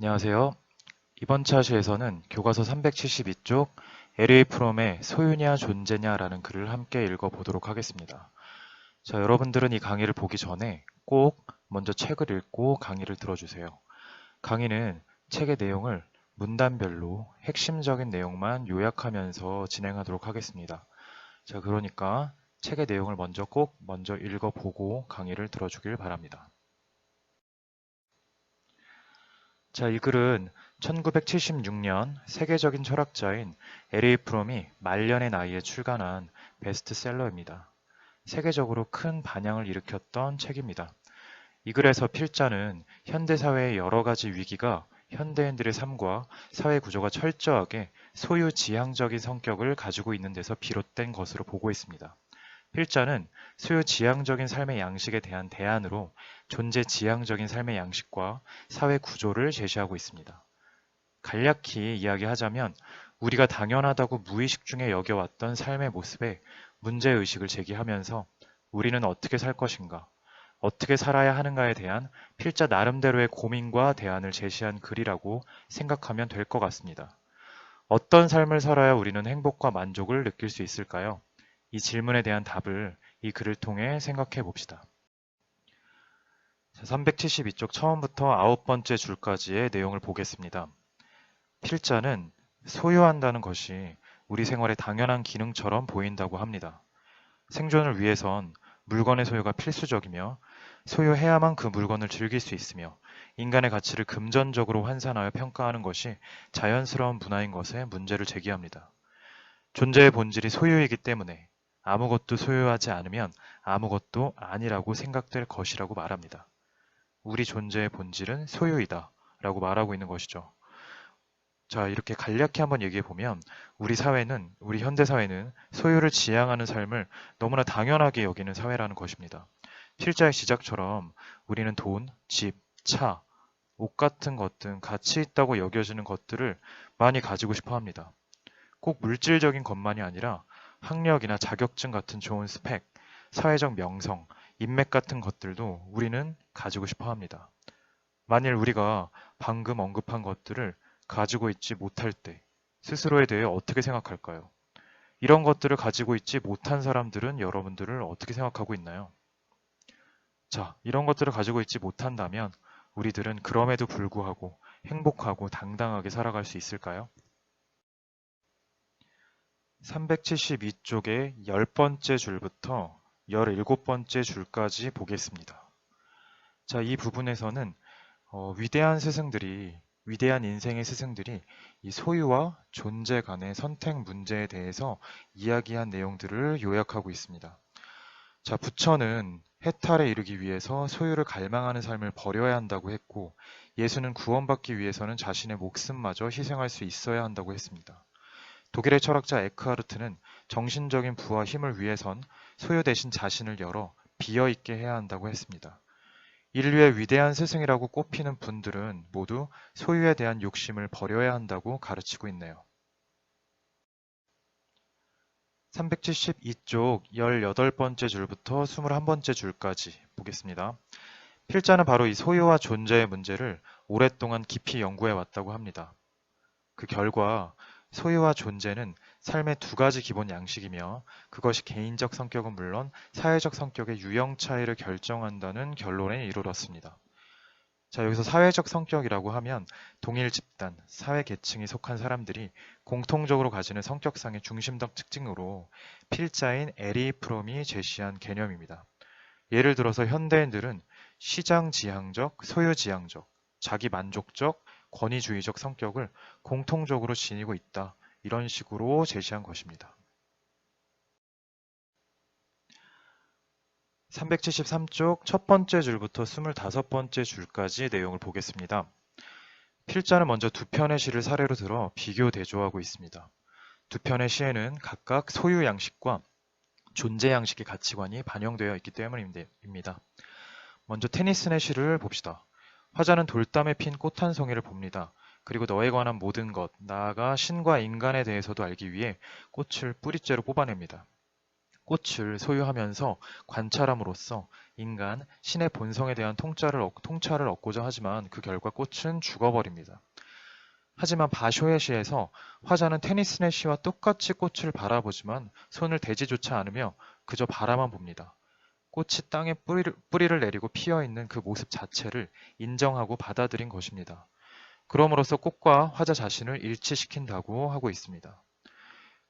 안녕하세요. 이번 차시에서는 교과서 372쪽 LA 프롬의 소유냐 존재냐라는 글을 함께 읽어보도록 하겠습니다. 자, 여러분들은 이 강의를 보기 전에 꼭 먼저 책을 읽고 강의를 들어주세요. 강의는 책의 내용을 문단별로 핵심적인 내용만 요약하면서 진행하도록 하겠습니다. 자, 그러니까 책의 내용을 먼저 꼭 먼저 읽어보고 강의를 들어주길 바랍니다. 자, 이 글은 1976년 세계적인 철학자인 에리 프롬이 말년의 나이에 출간한 베스트셀러입니다. 세계적으로 큰 반향을 일으켰던 책입니다. 이 글에서 필자는 현대사회의 여러 가지 위기가 현대인들의 삶과 사회 구조가 철저하게 소유지향적인 성격을 가지고 있는 데서 비롯된 것으로 보고 있습니다. 필자는 소유 지향적인 삶의 양식에 대한 대안으로 존재 지향적인 삶의 양식과 사회 구조를 제시하고 있습니다. 간략히 이야기하자면 우리가 당연하다고 무의식 중에 여겨왔던 삶의 모습에 문제의식을 제기하면서 우리는 어떻게 살 것인가, 어떻게 살아야 하는가에 대한 필자 나름대로의 고민과 대안을 제시한 글이라고 생각하면 될 것 같습니다. 어떤 삶을 살아야 우리는 행복과 만족을 느낄 수 있을까요? 이 질문에 대한 답을 이 글을 통해 생각해 봅시다. 372쪽 처음부터 아홉 번째 줄까지의 내용을 보겠습니다. 필자는 소유한다는 것이 우리 생활의 당연한 기능처럼 보인다고 합니다. 생존을 위해선 물건의 소유가 필수적이며 소유해야만 그 물건을 즐길 수 있으며 인간의 가치를 금전적으로 환산하여 평가하는 것이 자연스러운 문화인 것에 문제를 제기합니다. 존재의 본질이 소유이기 때문에 아무것도 소유하지 않으면 아무것도 아니라고 생각될 것이라고 말합니다. 우리 존재의 본질은 소유이다 라고 말하고 있는 것이죠. 자, 이렇게 간략히 한번 얘기해 보면 우리 사회는, 우리 현대 사회는 소유를 지향하는 삶을 너무나 당연하게 여기는 사회라는 것입니다. 필자의 시작처럼 우리는 돈, 집, 차, 옷 같은 것 등 가치 있다고 여겨지는 것들을 많이 가지고 싶어 합니다. 꼭 물질적인 것만이 아니라 학력이나 자격증 같은 좋은 스펙, 사회적 명성, 인맥 같은 것들도 우리는 가지고 싶어 합니다. 만일 우리가 방금 언급한 것들을 가지고 있지 못할 때 스스로에 대해 어떻게 생각할까요? 이런 것들을 가지고 있지 못한 사람들은 여러분들을 어떻게 생각하고 있나요? 자, 이런 것들을 가지고 있지 못한다면 우리들은 그럼에도 불구하고 행복하고 당당하게 살아갈 수 있을까요? 372쪽의 10번째 줄부터 17번째 줄까지 보겠습니다. 자, 이 부분에서는 어, 위대한 스승들이 위대한 인생의 스승들이 이 소유와 존재 간의 선택 문제에 대해서 이야기한 내용들을 요약하고 있습니다. 자, 부처는 해탈에 이르기 위해서 소유를 갈망하는 삶을 버려야 한다고 했고, 예수는 구원받기 위해서는 자신의 목숨마저 희생할 수 있어야 한다고 했습니다. 독일의 철학자 에크하르트는 정신적인 부와 힘을 위해선 소유 대신 자신을 열어 비어 있게 해야 한다고 했습니다. 인류의 위대한 스승이라고 꼽히는 분들은 모두 소유에 대한 욕심을 버려야 한다고 가르치고 있네요. 372쪽 18번째 줄부터 21번째 줄까지 보겠습니다. 필자는 바로 이 소유와 존재의 문제를 오랫동안 깊이 연구해 왔다고 합니다. 그 결과 소유와 존재는 삶의 두 가지 기본 양식이며 그것이 개인적 성격은 물론 사회적 성격의 유형 차이를 결정한다는 결론에 이르렀습니다. 자, 여기서 사회적 성격이라고 하면 동일 집단, 사회 계층이 속한 사람들이 공통적으로 가지는 성격상의 중심적 특징으로 필자인 에리 프롬이 제시한 개념입니다. 예를 들어서 현대인들은 시장 지향적, 소유 지향적, 자기 만족적, 권위주의적 성격을 공통적으로 지니고 있다. 이런 식으로 제시한 것입니다. 373쪽 첫 번째 줄부터 25번째 줄까지 내용을 보겠습니다. 필자는 먼저 두 편의 시를 사례로 들어 비교 대조하고 있습니다. 두 편의 시에는 각각 소유 양식과 존재 양식의 가치관이 반영되어 있기 때문입니다. 먼저 테니슨의 시를 봅시다. 화자는 돌담에 핀 꽃 한 송이를 봅니다. 그리고 너에 관한 모든 것, 나아가 신과 인간에 대해서도 알기 위해 꽃을 뿌리째로 뽑아냅니다. 꽃을 소유하면서 관찰함으로써 인간, 신의 본성에 대한 통찰을, 얻- 통찰을 얻고자 하지만 그 결과 꽃은 죽어버립니다. 하지만 바쇼의 시에서 화자는 테니스네 시와 똑같이 꽃을 바라보지만 손을 대지조차 않으며 그저 바라만 봅니다. 꽃이 땅에 뿌리를, 뿌리를 내리고 피어 있는 그 모습 자체를 인정하고 받아들인 것입니다. 그럼으로써 꽃과 화자 자신을 일치시킨다고 하고 있습니다.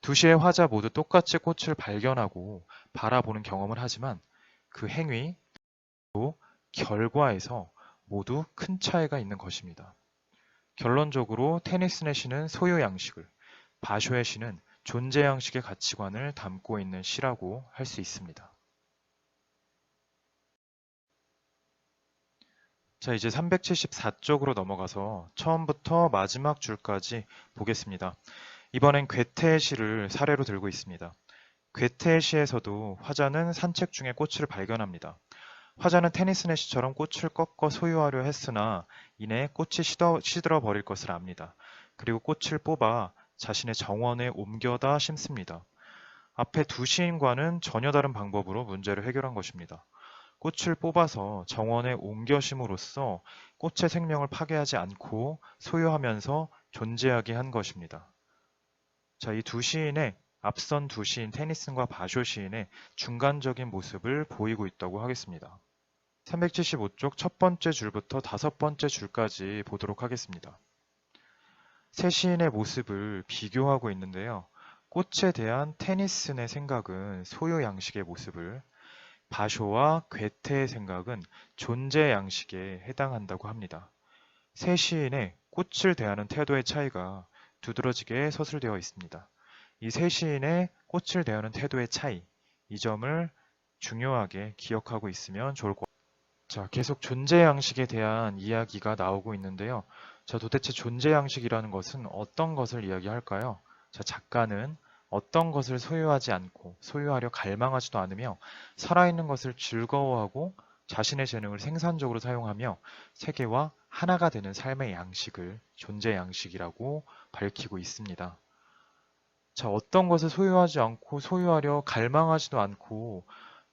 두 시의 화자 모두 똑같이 꽃을 발견하고 바라보는 경험을 하지만 그 행위, 또 결과에서 모두 큰 차이가 있는 것입니다. 결론적으로 테니스네 시는 소유 양식을, 바쇼의 시는 존재 양식의 가치관을 담고 있는 시라고 할 수 있습니다. 자, 이제 374쪽으로 넘어가서 처음부터 마지막 줄까지 보겠습니다. 이번엔 괴테의 시를 사례로 들고 있습니다. 괴테의 시에서도 화자는 산책 중에 꽃을 발견합니다. 화자는 테니스 네 시처럼 꽃을 꺾어 소유하려 했으나 이내 꽃이 시더, 시들어 버릴 것을 압니다. 그리고 꽃을 뽑아 자신의 정원에 옮겨다 심습니다. 앞에 두 시인과는 전혀 다른 방법으로 문제를 해결한 것입니다. 꽃을 뽑아서 정원에 옮겨 심으로써 꽃의 생명을 파괴하지 않고 소유하면서 존재하게 한 것입니다. 자, 이 두 시인의 앞선 두 시인 테니슨과 바쇼 시인의 중간적인 모습을 보이고 있다고 하겠습니다. 375쪽 첫 번째 줄부터 다섯 번째 줄까지 보도록 하겠습니다. 세 시인의 모습을 비교하고 있는데요. 꽃에 대한 테니슨의 생각은 소유 양식의 모습을, 바쇼와 괴테의 생각은 존재 양식에 해당한다고 합니다. 세 시인의 꽃을 대하는 태도의 차이가 두드러지게 서술되어 있습니다. 이 세 시인의 꽃을 대하는 태도의 차이, 이 점을 중요하게 기억하고 있으면 좋을 것 같습니다. 자, 계속 존재 양식에 대한 이야기가 나오고 있는데요. 자, 도대체 존재 양식이라는 것은 어떤 것을 이야기할까요? 자, 작가는 어떤 것을 소유하지 않고 소유하려 갈망하지도 않으며 살아있는 것을 즐거워하고 자신의 재능을 생산적으로 사용하며 세계와 하나가 되는 삶의 양식을 존재 양식이라고 밝히고 있습니다. 자, 어떤 것을 소유하지 않고 소유하려 갈망하지도 않고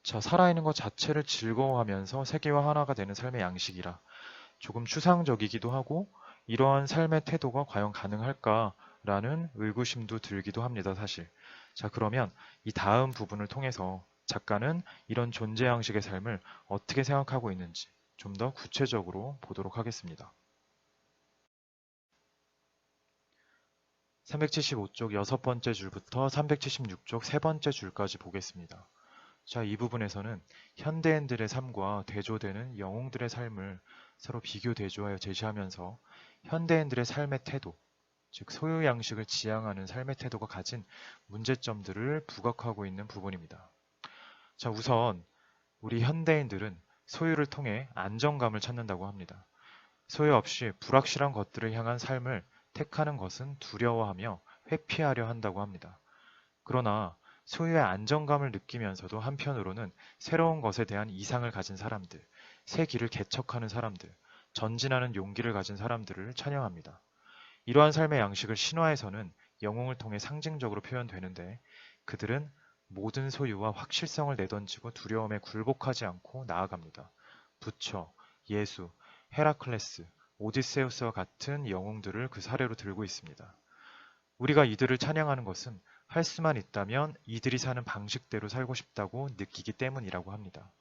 자, 살아있는 것 자체를 즐거워하면서 세계와 하나가 되는 삶의 양식이라 조금 추상적이기도 하고 이러한 삶의 태도가 과연 가능할까 라는 의구심도 들기도 합니다, 사실. 자, 그러면 이 다음 부분을 통해서 작가는 이런 존재 양식의 삶을 어떻게 생각하고 있는지 좀 더 구체적으로 보도록 하겠습니다. 375쪽 여섯 번째 줄부터 376쪽 세 번째 줄까지 보겠습니다. 자, 이 부분에서는 현대인들의 삶과 대조되는 영웅들의 삶을 서로 비교 대조하여 제시하면서 현대인들의 삶의 태도, 즉 소유 양식을 지향하는 삶의 태도가 가진 문제점들을 부각하고 있는 부분입니다. 자, 우선 우리 현대인들은 소유를 통해 안정감을 찾는다고 합니다. 소유 없이 불확실한 것들을 향한 삶을 택하는 것은 두려워하며 회피하려 한다고 합니다. 그러나 소유의 안정감을 느끼면서도 한편으로는 새로운 것에 대한 이상을 가진 사람들, 새 길을 개척하는 사람들, 전진하는 용기를 가진 사람들을 찬양합니다. 이러한 삶의 양식을 신화에서는 영웅을 통해 상징적으로 표현되는데 그들은 모든 소유와 확실성을 내던지고 두려움에 굴복하지 않고 나아갑니다. 부처, 예수, 헤라클레스, 오디세우스와 같은 영웅들을 그 사례로 들고 있습니다. 우리가 이들을 찬양하는 것은 할 수만 있다면 이들이 사는 방식대로 살고 싶다고 느끼기 때문이라고 합니다.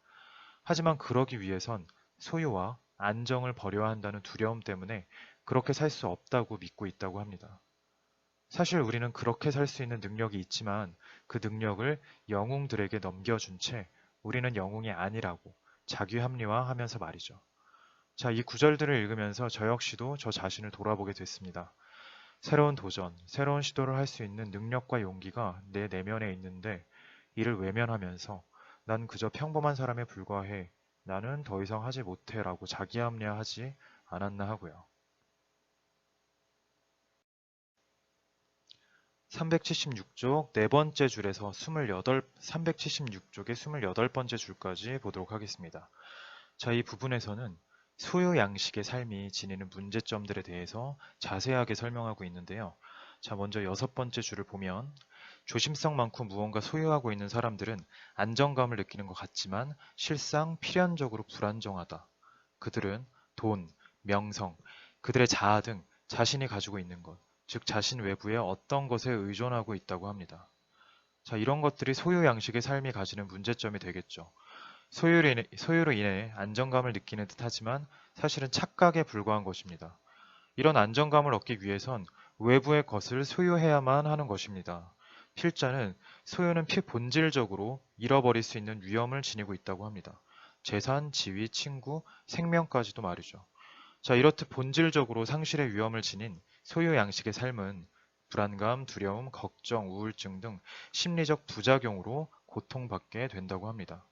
하지만 그러기 위해선 소유와 안정을 버려야 한다는 두려움 때문에 그렇게 살 수 없다고 믿고 있다고 합니다. 사실 우리는 그렇게 살 수 있는 능력이 있지만 그 능력을 영웅들에게 넘겨준 채 우리는 영웅이 아니라고 자기 합리화하면서 말이죠. 자, 이 구절들을 읽으면서 저 역시도 저 자신을 돌아보게 됐습니다. 새로운 도전, 새로운 시도를 할 수 있는 능력과 용기가 내 내면에 있는데 이를 외면하면서 난 그저 평범한 사람에 불과해. 나는 더 이상 하지 못해 라고 자기 합리화하지 않았나 하고요. 376쪽 네 번째 줄에서 28, 376쪽의 28번째 줄까지 보도록 하겠습니다. 자, 이 부분에서는 소유 양식의 삶이 지니는 문제점들에 대해서 자세하게 설명하고 있는데요. 자, 먼저 여섯 번째 줄을 보면 조심성 많고 무언가 소유하고 있는 사람들은 안정감을 느끼는 것 같지만 실상 필연적으로 불안정하다. 그들은 돈, 명성, 그들의 자아 등 자신이 가지고 있는 것, 즉 자신 외부의 어떤 것에 의존하고 있다고 합니다. 자, 이런 것들이 소유 양식의 삶이 가지는 문제점이 되겠죠. 소유로 인해, 소유로 인해 안정감을 느끼는 듯 하지만 사실은 착각에 불과한 것입니다. 이런 안정감을 얻기 위해선 외부의 것을 소유해야만 하는 것입니다. 필자는 소유는 본질적으로 잃어버릴 수 있는 위험을 지니고 있다고 합니다. 재산, 지위, 친구, 생명까지도 말이죠. 자, 이렇듯 본질적으로 상실의 위험을 지닌 소유 양식의 삶은 불안감, 두려움, 걱정, 우울증 등 심리적 부작용으로 고통받게 된다고 합니다.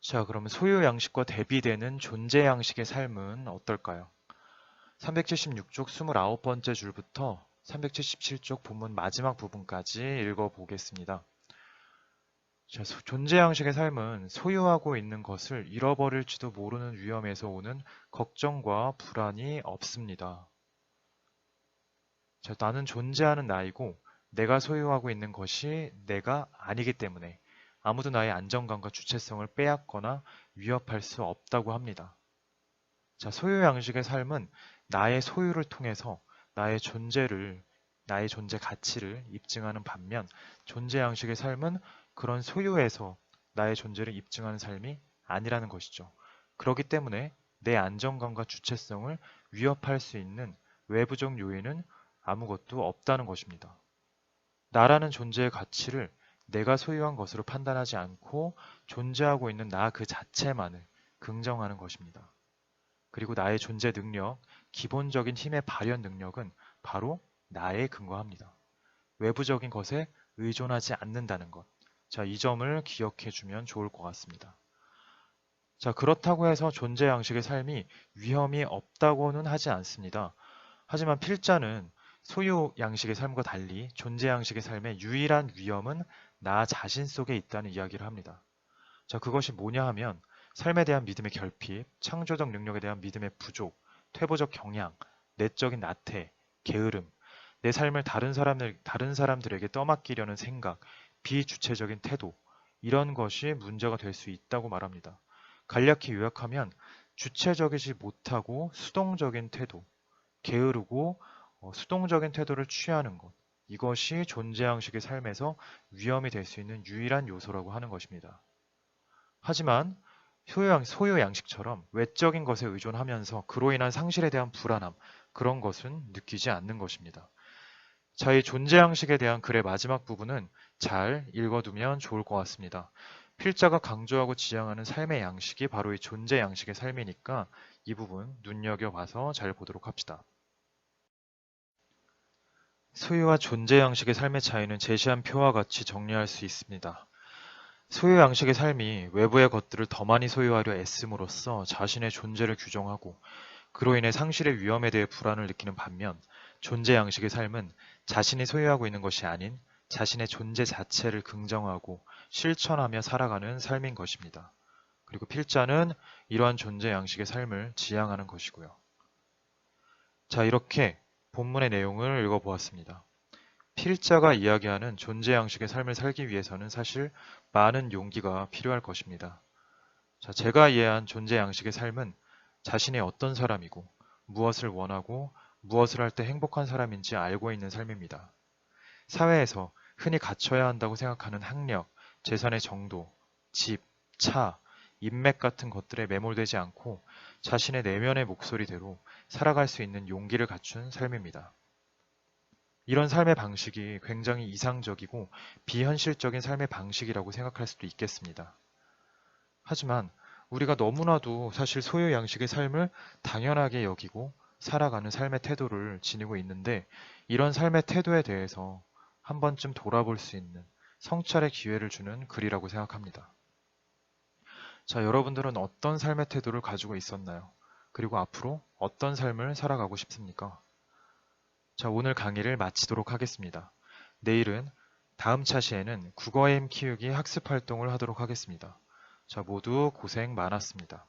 자, 그러면 소유 양식과 대비되는 존재 양식의 삶은 어떨까요? 376쪽 29번째 줄부터 377쪽 본문 마지막 부분까지 읽어보겠습니다. 자, 존재 양식의 삶은 소유하고 있는 것을 잃어버릴지도 모르는 위험에서 오는 걱정과 불안이 없습니다. 자, 나는 존재하는 나이고 내가 소유하고 있는 것이 내가 아니기 때문에 아무도 나의 안정감과 주체성을 빼앗거나 위협할 수 없다고 합니다. 자, 소유 양식의 삶은 나의 소유를 통해서 나의 존재를, 나의 존재 가치를 입증하는 반면 존재 양식의 삶은 그런 소유에서 나의 존재를 입증하는 삶이 아니라는 것이죠. 그렇기 때문에 내 안정감과 주체성을 위협할 수 있는 외부적 요인은 아무것도 없다는 것입니다. 나라는 존재의 가치를 내가 소유한 것으로 판단하지 않고 존재하고 있는 나 그 자체만을 긍정하는 것입니다. 그리고 나의 존재 능력, 기본적인 힘의 발현 능력은 바로 나에 근거합니다. 외부적인 것에 의존하지 않는다는 것. 자, 이 점을 기억해 주면 좋을 것 같습니다. 자, 그렇다고 해서 존재 양식의 삶이 위험이 없다고는 하지 않습니다. 하지만 필자는 소유 양식의 삶과 달리 존재 양식의 삶의 유일한 위험은 나 자신 속에 있다는 이야기를 합니다. 자, 그것이 뭐냐 하면 삶에 대한 믿음의 결핍, 창조적 능력에 대한 믿음의 부족, 퇴보적 경향, 내적인 나태, 게으름, 내 삶을 다른 사람들, 다른 사람들에게 떠맡기려는 생각, 비주체적인 태도 이런 것이 문제가 될 수 있다고 말합니다. 간략히 요약하면 주체적이지 못하고 수동적인 태도, 게으르고 어, 수동적인 태도를 취하는 것 이것이 존재양식의 삶에서 위험이 될 수 있는 유일한 요소라고 하는 것입니다. 하지만 소유양, 소유양식처럼 외적인 것에 의존하면서 그로 인한 상실에 대한 불안함 그런 것은 느끼지 않는 것입니다. 자, 이 존재양식에 대한 글의 마지막 부분은 잘 읽어두면 좋을 것 같습니다. 필자가 강조하고 지향하는 삶의 양식이 바로 이 존재 양식의 삶이니까 이 부분 눈여겨봐서 잘 보도록 합시다. 소유와 존재 양식의 삶의 차이는 제시한 표와 같이 정리할 수 있습니다. 소유 양식의 삶이 외부의 것들을 더 많이 소유하려 애씀으로써 자신의 존재를 규정하고 그로 인해 상실의 위험에 대해 불안을 느끼는 반면 존재 양식의 삶은 자신이 소유하고 있는 것이 아닌 자신의 존재 자체를 긍정하고 실천하며 살아가는 삶인 것입니다. 그리고 필자는 이러한 존재 양식의 삶을 지향하는 것이고요. 자, 이렇게 본문의 내용을 읽어보았습니다. 필자가 이야기하는 존재 양식의 삶을 살기 위해서는 사실 많은 용기가 필요할 것입니다. 자, 제가 이해한 존재 양식의 삶은 자신이 어떤 사람이고 무엇을 원하고 무엇을 할 때 행복한 사람인지 알고 있는 삶입니다. 사회에서 흔히 갖춰야 한다고 생각하는 학력, 재산의 정도, 집, 차, 인맥 같은 것들에 매몰되지 않고 자신의 내면의 목소리대로 살아갈 수 있는 용기를 갖춘 삶입니다. 이런 삶의 방식이 굉장히 이상적이고 비현실적인 삶의 방식이라고 생각할 수도 있겠습니다. 하지만 우리가 너무나도 사실 소유 양식의 삶을 당연하게 여기고 살아가는 삶의 태도를 지니고 있는데 이런 삶의 태도에 대해서 한 번쯤 돌아볼 수 있는 성찰의 기회를 주는 글이라고 생각합니다. 자, 여러분들은 어떤 삶의 태도를 가지고 있었나요? 그리고 앞으로 어떤 삶을 살아가고 싶습니까? 자, 오늘 강의를 마치도록 하겠습니다. 내일은 다음 차시에는 국어의 힘 키우기 학습 활동을 하도록 하겠습니다. 자, 모두 고생 많았습니다.